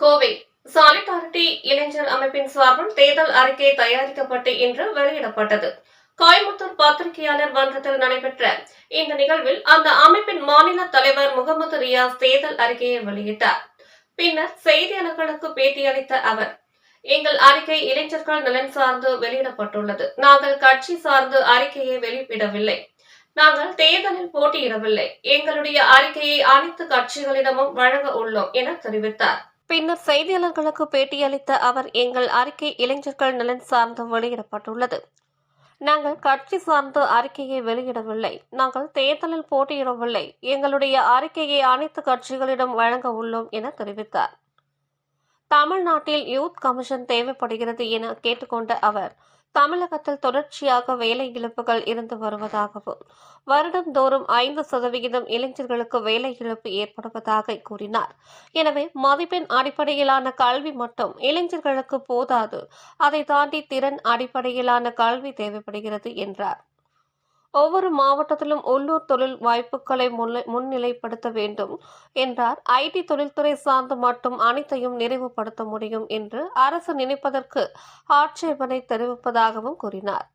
Kovai solidarity இளைஞர் அமைப்பின் சார்பில் தேர்தல் அறிக்கை தயாரிக்கப்பட்டு இன்று வெளியிடப்பட்டது. கோயம்புத்தூர் பத்திரிகையாளர் மன்றத்தில் நடைபெற்ற இந்த நிகழ்வில் அந்த அமைப்பின் மாநில தலைவர் முகமது ரியாஸ் தேர்தல் அறிக்கையை வெளியிட்டார். பின்னர் செய்தியாளர்களுக்கு பேட்டியளித்த அவர் எங்கள் அறிக்கை இளைஞர்கள் நலன் சார்ந்து வெளியிடப்பட்டுள்ளது. நாங்கள் கட்சி சார்ந்து அறிக்கையை வெளியிடவில்லை. நாங்கள் தேர்தலில் போட்டியிடவில்லை. எங்களுடைய அறிக்கையை அனைத்து கட்சிகளிடமும் வழங்க உள்ளோம் என தெரிவித்தார். பின்னர் செய்தியாளர்களுக்கு பேட்டியளித்த அவர் எங்கள் அறிக்கை இளைஞர்கள் நலன் சார்ந்து வெளியிடப்பட்டுள்ளது. நாங்கள் கட்சி சார்ந்து அறிக்கையை வெளியிடவில்லை. நாங்கள் தேர்தலில் போட்டியிடவில்லை. எங்களுடைய அறிக்கையை அனைத்து கட்சிகளிடம் வழங்க உள்ளோம் என தெரிவித்தார். தமிழ்நாட்டில் யூத் கமிஷன் தேவைப்படுகிறது என கேட்டுக்கொண்ட அவர் தமிழகத்தில் தொடர்ச்சியாக வேலை இழப்புகள் இருந்து வருவதாகவும் வருடந்தோறும் ஐந்து சதவிகிதம் இளைஞர்களுக்கு வேலை இழப்பு ஏற்படுவதாக கூறினார். எனவே மதிப்பெண் அடிப்படையிலான கல்வி மட்டும் இளைஞர்களுக்கு போதாது. அதை தாண்டி திறன் அடிப்படையிலான கல்வி தேவைப்படுகிறது என்றார். ஒவ்வொரு மாவட்டத்திலும் உள்ளூர் தொழில் வாய்ப்புகளை முன்னிலைப்படுத்த வேண்டும் என்றார். ஐடி தொழில்துறை சார்ந்து மட்டும் அனைத்தையும் நிறைவுபடுத்த முடியும் என்று அரசு நினைப்பதற்கு ஆட்சேபனை தெரிவிப்பதாகவும் கூறினார்.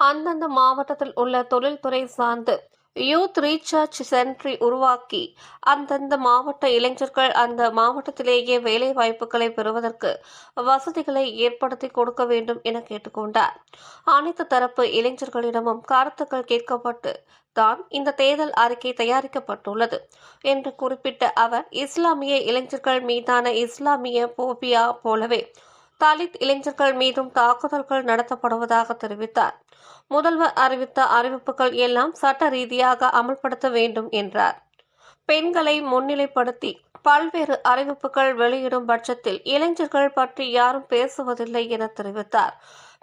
அந்தந்த மாவட்டத்தில் உள்ள தொழில்துறை சார்ந்து யூத் ரீசார்ஜ் சென்டரை உருவாக்கி அந்தந்த மாவட்ட இளைஞர்கள் அந்த மாவட்டத்திலேயே வேலை வாய்ப்புகளை பெறுவதற்கு வசதிகளை ஏற்படுத்தி கொடுக்க வேண்டும் என கேட்டுக்கொண்டார். அனைத்து தரப்பு இளைஞர்களிடமும் கருத்துக்கள் கேட்கப்பட்டு தான் இந்த தேர்தல் அறிக்கை தயாரிக்கப்பட்டுள்ளது என்று குறிப்பிட்ட அவர் இஸ்லாமிய இளைஞர்கள் மீதான இஸ்லாமிய போபியா போலவே தலித் இளைஞர்கள் மீதும் தாக்குதல்கள் நடத்தப்படுவதாக தெரிவித்தார். முதல்வர் அறிவித்த அறிவிப்புகள் எல்லாம் சட்ட ரீதியாக அமல்படுத்த வேண்டும் என்றார். பெண்களை முன்னிலைப்படுத்தி பல்வேறு அறிவிப்புகள் வெளியிடும் பட்சத்தில் இளைஞர்கள் பற்றி யாரும் பேசுவதில்லை என தெரிவித்தார்.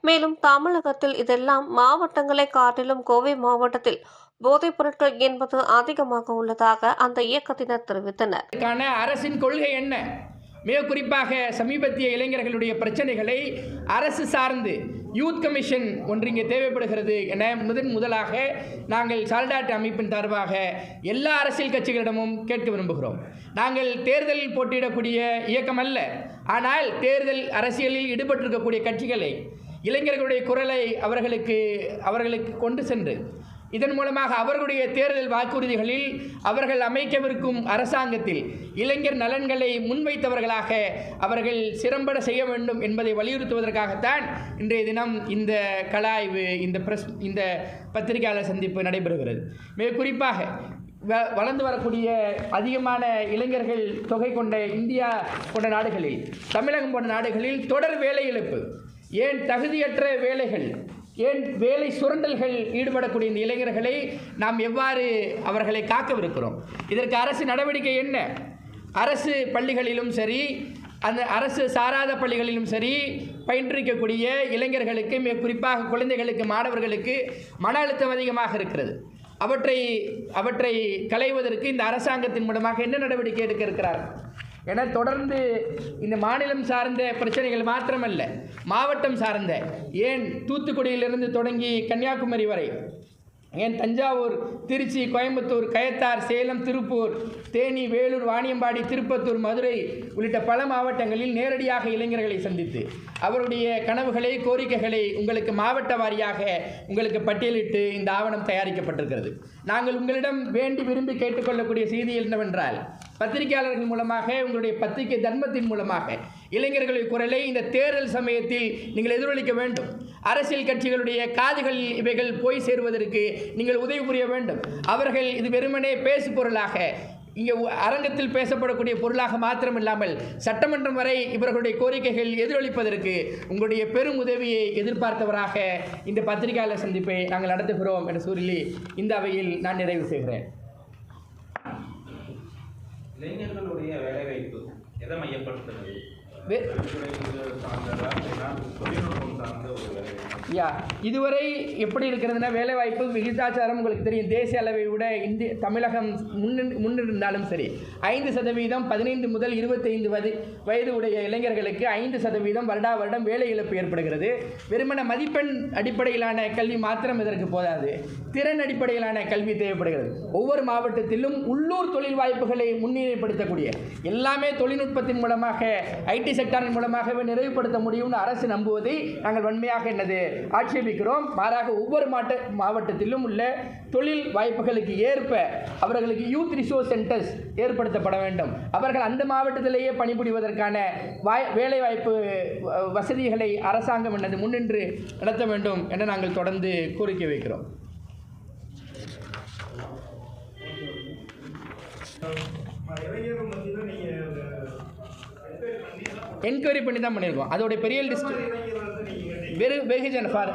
மேலும் தமிழகத்தில் இதெல்லாம் மாவட்டங்களை காட்டிலும் கோவை மாவட்டத்தில் போதைப் பொருட்கள் என்பது அதிகமாக உள்ளதாக அந்த இயக்கத்தினர் தெரிவித்தனர். அரசின் கொள்கை என்ன? மிக குறிப்பாக சமீபத்திய இளைஞர்களுடைய பிரச்சனைகளை அரசு சார்ந்து யூத் கமிஷன் ஒன்று இங்கே தேவைப்படுகிறது என முதன் முதலாக நாங்கள் சால்டாட் அமைப்பின் சார்பாக எல்லா அரசியல் கட்சிகளிடமும் கேட்க விரும்புகிறோம். நாங்கள் தேர்தலில் போட்டியிடக்கூடிய இயக்கம் அல்ல ஆனால் தேர்தல் அரசியலில் ஈடுபட்டிருக்கக்கூடிய கட்சிகளை இளைஞர்களுடைய குரலை அவர்களுக்கு அவர்களுக்கு கொண்டு சென்று இதன் மூலமாக அவர்களுடைய தேர்தல் வாக்குறுதிகளில் அவர்கள் அமைக்கவிருக்கும் அரசாங்கத்தில் இளைஞர் நலன்களை முன்வைத்தவர்களாக அவர்கள் சிறம்பட செய்ய வேண்டும் என்பதை வலியுறுத்துவதற்காகத்தான் இன்றைய தினம் இந்த கலாய்வு இந்த பிரஸ் இந்த பத்திரிகையாளர் சந்திப்பு நடைபெறுகிறது. மிக குறிப்பாக வ- வளர்ந்து வரக்கூடிய அதிகமான இளைஞர்கள் தொகை கொண்ட இந்தியா போன்ற நாடுகளில் தமிழகம் போன்ற நாடுகளில் தொடர் வேலை இழப்பு. ஏன் தகுதியற்ற வேலைகள் ஏன் வேலை சுரண்டல்கள் ஈடுபடக்கூடிய இந்த இளைஞர்களை நாம் எவ்வாறு அவர்களை காக்கவிருக்கிறோம்? இதற்கு அரசு நடவடிக்கை என்ன? அரசு பள்ளிகளிலும் சரி அந்த அரசு சாராத பள்ளிகளிலும் சரி பயின்றிருக்கக்கூடிய இளைஞர்களுக்கு மிக குறிப்பாக குழந்தைகளுக்கு மாணவர்களுக்கு மன அழுத்தம் அதிகமாக இருக்கிறது. அவற்றை அவற்றை களைவதற்கு இந்த அரசாங்கத்தின் மூலமாக என்ன நடவடிக்கை எடுக்க இருக்கிறார் ஏன்னா தொடர்ந்து இந்த மாநிலம் சார்ந்த பிரச்சனைகள் மாத்திரமல்ல மாவட்டம் சார்ந்த. ஏன் தூத்துக்குடியிலிருந்து தொடங்கி கன்னியாகுமரி வரை ஏன் தஞ்சாவூர் திருச்சி கோயம்புத்தூர் கயத்தார் சேலம் திருப்பூர் தேனி வேலூர் வாணியம்பாடி திருப்பத்தூர் மதுரை உள்ளிட்ட பல மாவட்டங்களில் நேரடியாக இளைஞர்களை சந்தித்து அவருடைய கனவுகளை கோரிக்கைகளை உங்களுக்கு மாவட்ட வாரியாக உங்களுக்கு பட்டியலிட்டு இந்த ஆவணம் தயாரிக்கப்பட்டிருக்கிறது. நாங்கள் உங்களிடம் வேண்டி விரும்பி கேட்டுக்கொள்ளக்கூடிய செய்தி என்னவென்றால் பத்திரிகையாளர்கள் மூலமாக உங்களுடைய பத்திரிகை தர்மத்தின் மூலமாக இளைஞர்களின் குரலை இந்த தேர்தல் சமயத்தில் நீங்கள் எதிரொலிக்க வேண்டும். அரசியல் கட்சிகளுடைய காதுகளில் இவைகள் போய் சேருவதற்கு நீங்கள் உதவி புரிய வேண்டும். அவர்கள் இது வெறுமனே பேசு பொருளாக இங்கே அரங்கத்தில் பேசப்படக்கூடிய பொருளாக மாத்திரம் இல்லாமல் சட்டமன்றம் வரை இவர்களுடைய கோரிக்கைகள் எதிரொலிப்பதற்கு உங்களுடைய பெரும் உதவியை எதிர்பார்த்தவராக இந்த பத்திரிகையாளர் சந்திப்பை நாங்கள் நடத்துகிறோம் என சொல்லி இந்த அவையில் நான் நிறைவு செய்கிறேன். இளைஞர்களுடைய வேலைவாய்ப்பு எதை மையப்படுத்துறது? தொழில்நுட்பம் சார்ந்த ஒரு யா இதுவரை எப்படி இருக்கிறதுனா வேலைவாய்ப்பு விகிதாச்சாரம் உங்களுக்கு தெரியும். தேசிய அளவை விட இந்திய தமிழகம் முன்னின் முன்னிருந்தாலும் சரி. ஐந்து சதவீதம் பதினைந்து முதல் இருபத்தைந்து வயது வயது உடைய இளைஞர்களுக்கு ஐந்து சதவீதம் வருடா வருடம் வேலை இழப்பு ஏற்படுகிறது. வெறுமன மதிப்பெண் அடிப்படையிலான கல்வி மாத்திரம் இதற்கு போதாது. திறன் அடிப்படையிலான கல்வி தேவைப்படுகிறது. ஒவ்வொரு மாவட்டத்திலும் உள்ளூர் தொழில் வாய்ப்புகளை முன்னிலைப்படுத்தக்கூடிய எல்லாமே தொழில்நுட்பத்தின் மூலமாக ஐடி செக்டாரின் மூலமாகவே நிறைவுபடுத்த முடியும்னு அரசு நம்புவதை நாங்கள் வன்மையாக என்னது ஆட்சேபிக்கிறோம். மாறாக ஒவ்வொரு மாவட்ட மாவட்டத்திலும் உள்ள தொழில் வாய்ப்புகளுக்கு ஏற்ப அவர்களுக்கு யூத் ரிசோர்ஸ் சென்டர்ஸ் ஏற்படுத்தப்பட வேண்டும். அவர்கள் அந்த மாவட்டத்திலேயே பணிபுரிவதற்கான வாய் வேலைவாய்ப்பு வ- வசதிகளை அரசாங்கம் என்னது முன்னின்று நடத்த வேண்டும் என நாங்கள் தொடர்ந்து கோரிக்கை வைக்கிறோம். என்கொயரி பண்ணி தான் பண்ணியிருக்கோம். அதோடைய பெரிய லிஸ்ட் வெறு வெகுஜன ஃபார்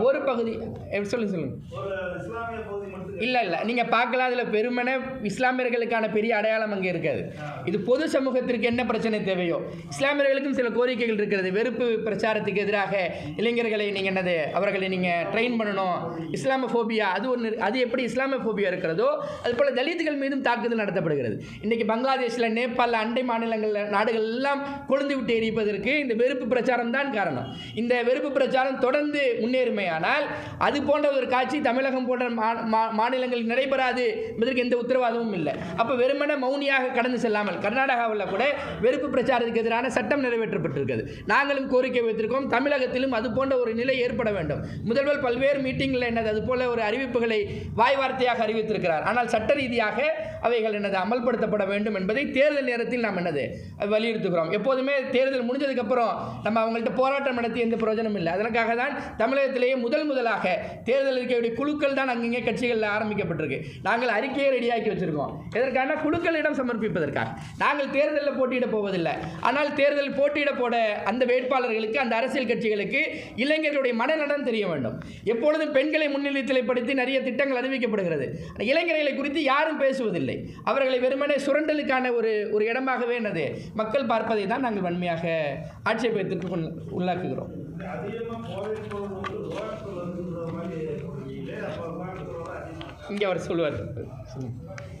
ஒரு பகுதி எப்படி சொல்லுங்க சொல்லுங்க இல்லை இல்லை. நீங்கள் பார்க்கலாம் அதில் பெருமனே இஸ்லாமியர்களுக்கான பெரிய அடையாளம் அங்கே இருக்காது. இது பொது சமூகத்திற்கு என்ன பிரச்சனை தேவையோ? இஸ்லாமியர்களுக்கும் சில கோரிக்கைகள் இருக்கிறது. வெறுப்பு பிரச்சாரத்துக்கு எதிராக இளைஞர்களை நீங்கள் என்னது அவர்களை நீங்கள் ட்ரெயின் பண்ணணும். இஸ்லாமோபியா அது ஒன்று அது எப்படி இஸ்லாமோபியா இருக்கிறதோ அது போல் தலித்துகள் மீதும் தாக்குதல் நடத்தப்படுகிறது. இன்றைக்கி பங்களாதேஷில் நேபாளில் அண்டை மாநிலங்களில் நாடுகள் எல்லாம் கொழுந்து விட்டு எரிப்பதற்கு இந்த வெறுப்பு பிரச்சாரம் தான் காரணம். இந்த வெறுப்பு பிரச்சாரம் தொடர்ந்து முன்னேறுமையானால் அது போன்ற ஒரு காட்சி தமிழகம் போன்ற மா- மா- மாநிலங்களில் நடைபெறாது என்பதற்கு எந்த உத்தரவாதமும் இல்லை. அப்போ வெறுமன மௌனியாக கடந்து செல்லாமல் கர்நாடகாவில் கூட வெறுப்பு பிரச்சாரத்துக்கு எதிரான சட்டம் நிறைவேற்றப்பட்டிருக்கிறது. நாங்களும் கோரிக்கை வைத்திருக்கோம் தமிழகத்திலும் அது போன்ற ஒரு நிலை ஏற்பட வேண்டும். முதல்வர் பல்வேறு மீட்டிங்கில் என்னது அது போல ஒரு அறிவிப்புகளை வாய் வார்த்தையாக அறிவித்திருக்கிறார். ஆனால் சட்ட ரீதியாக அவைகள் என்னது அமல்படுத்தப்பட வேண்டும் என்பதை தேர்தல் நேரத்தில் நாம் என்னது வலியுறுத்துகிறோம். எப்போதுமே தேர்தல் முடிஞ்சதுக்கப்புறம் நம்ம அவங்கள்ட்ட போராட்டம் நடத்தி எந்த பிரயோஜனம் இல்லை. அதற்காக தான் தமிழகத்திலேயே முதல் முதலாக தேர்தல் இருக்கக்கூடிய குழுக்கள் தான் அங்கங்கே கட்சிகளில் ஆரம்பிக்கப்பட்டிருக்கு. நாங்கள் அறிக்கையை ரெடியாக்கி வச்சிருக்கோம். எதற்கான குழுக்களிடம் சமர்ப்பிப்பதற்காக. நாங்கள் தேர்தலில் போட்டியிட போவதில்லை. ஆனால் தேர்தல் போட்டியிட போட அந்த வேட்பாளர்களுக்கு அந்த அரசியல் கட்சிகளுக்கு இளைஞர்களுடைய மனநலன் தெரிய வேண்டும். எப்பொழுதும் பெண்களை முன்னிலைப்படுத்தி நிறைய திட்டங்கள் அறிவிக்கப்படுகிறது. இளைஞர்களை குறித்து யாரும் பேசுவதில்லை. அவர்களை வெறுமனே சுரண்டலுக்கான ஒரு ஒரு இடமாகவே என்னது மக்கள் பார்ப்பதை தான் நாங்கள் வன்மையாக ஆட்சேபத்திற்கு உள்ளாக்குகிறோம். அதிகமாக போதைப் பொருள் வந்து ரோட்டில் வந்துன்ற மாதிரி சொல்றீங்களே அப்போ கோயம்புத்தூரோட அதிகமாக இங்கே அவர் சொல்லுவார்.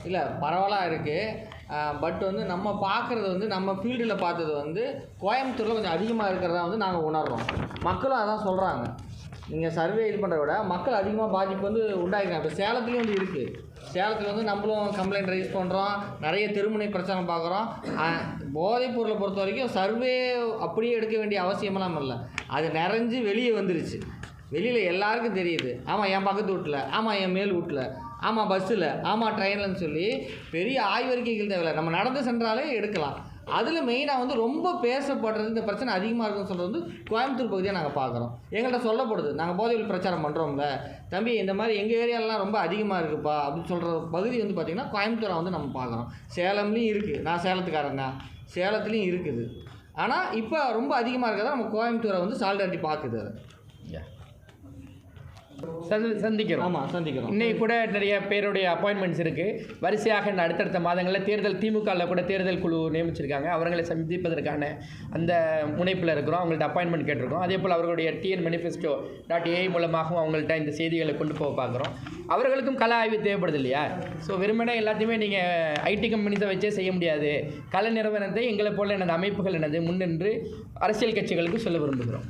இல்லை பரவலாக இருக்குது பட் வந்து நம்ம பார்க்குறது வந்து நம்ம ஃபீல்டில் பார்த்தது வந்து கோயம்புத்தூரில் கொஞ்சம் அதிகமாக இருக்கிறதா வந்து நாங்கள் உணர்றோம். மக்களும் அதான் சொல்கிறாங்க நீங்கள் சர்வே இது பண்ணுறத விட மக்கள் அதிகமாக பாதிப்பு வந்து உண்டாயிருக்காங்க. இப்போ சேலத்துலேயும் வந்து இருக்குது சேலத்தில் வந்து நம்மளும் கம்ப்ளைண்ட் ரைஸ் பண்ணுறோம் நிறைய தெருமுனை பிரச்சனை பார்க்குறோம் போதைப் பொருளை பொறுத்த வரைக்கும் சர்வே அப்படியே எடுக்க வேண்டிய அவசியமெல்லாம் இல்லை. அது நிறைஞ்சு வெளியே வந்துருச்சு. வெளியில் எல்லாருக்கும் தெரியுது. ஆமாம் என் பக்கத்து வீட்டில் ஆமாம் என் மேல் வீட்டில் ஆமாம் பஸ்ஸில் ஆமாம் ட்ரெயின்லன்னு சொல்லி பெரிய ஆய்வறிக்கைகள் தேவையில்லை. நம்ம நடந்து சென்றாலே எடுக்கலாம். அதில் மெயினாக வந்து ரொம்ப பேசப்படுறது இந்த பிரச்சனை அதிகமாக இருக்குன்னு சொல்கிறது வந்து கோயம்புத்தூர் பகுதியாக நாங்கள் பார்க்குறோம். எங்கள்கிட்ட சொல்லப்படுது நாங்கள் போதையில் பிரச்சாரம் பண்ணுறோம்ல தம்பி இந்த மாதிரி எங்கள் ஏரியாலலாம் ரொம்ப அதிகமாக இருக்குப்பா அப்படின்னு சொல்கிற பகுதி வந்து பார்த்திங்கன்னா கோயம்புத்தூரை வந்து நம்ம பார்க்குறோம். சேலம்லேயும் இருக்குது நான் சேலத்துக்காரன் தான். சேலத்துலேயும் இருக்குது. ஆனால் இப்போ ரொம்ப அதிகமாக இருக்கிறதா நம்ம கோயம்புத்தூரை வந்து சால்டாட்டி பார்க்குது அதை. சந்திக்கிறோம். ஆமாம் சந்திக்கிறோம். இன்னைக்கு கூட நிறைய பேருடைய அப்பாயின்மெண்ட்ஸ் இருக்குது வரிசையாக இந்த அடுத்தடுத்த மாதங்களில் தேர்தல் திமுகவில் கூட தேர்தல் குழு நியமிச்சிருக்காங்க. அவர்களை சந்திப்பதற்கான அந்த முனைப்பில் இருக்கிறோம். அவங்கள்ட்ட அப்பாயின்மெண்ட் கேட்டிருக்கோம். அதே போல் அவர்களுடைய டிஎன் மேனிஃபெஸ்டோ டாட் ஏஐ மூலமாகவும் அவங்கள்ட்ட இந்த செய்திகளை கொண்டு போக பார்க்குறோம். அவர்களுக்கும் கல ஆய்வு தேவைப்படுது இல்லையா ஸோ வெறுமனே எல்லாத்தையுமே நீங்கள் ஐடி கம்பெனிஸை வச்சே செய்ய முடியாது. கலை நிறுவனத்தை எங்களை போல எனது அமைப்புகள் எனது முன்னின்று அரசியல் கட்சிகளுக்கு சொல்ல விரும்புகிறோம்.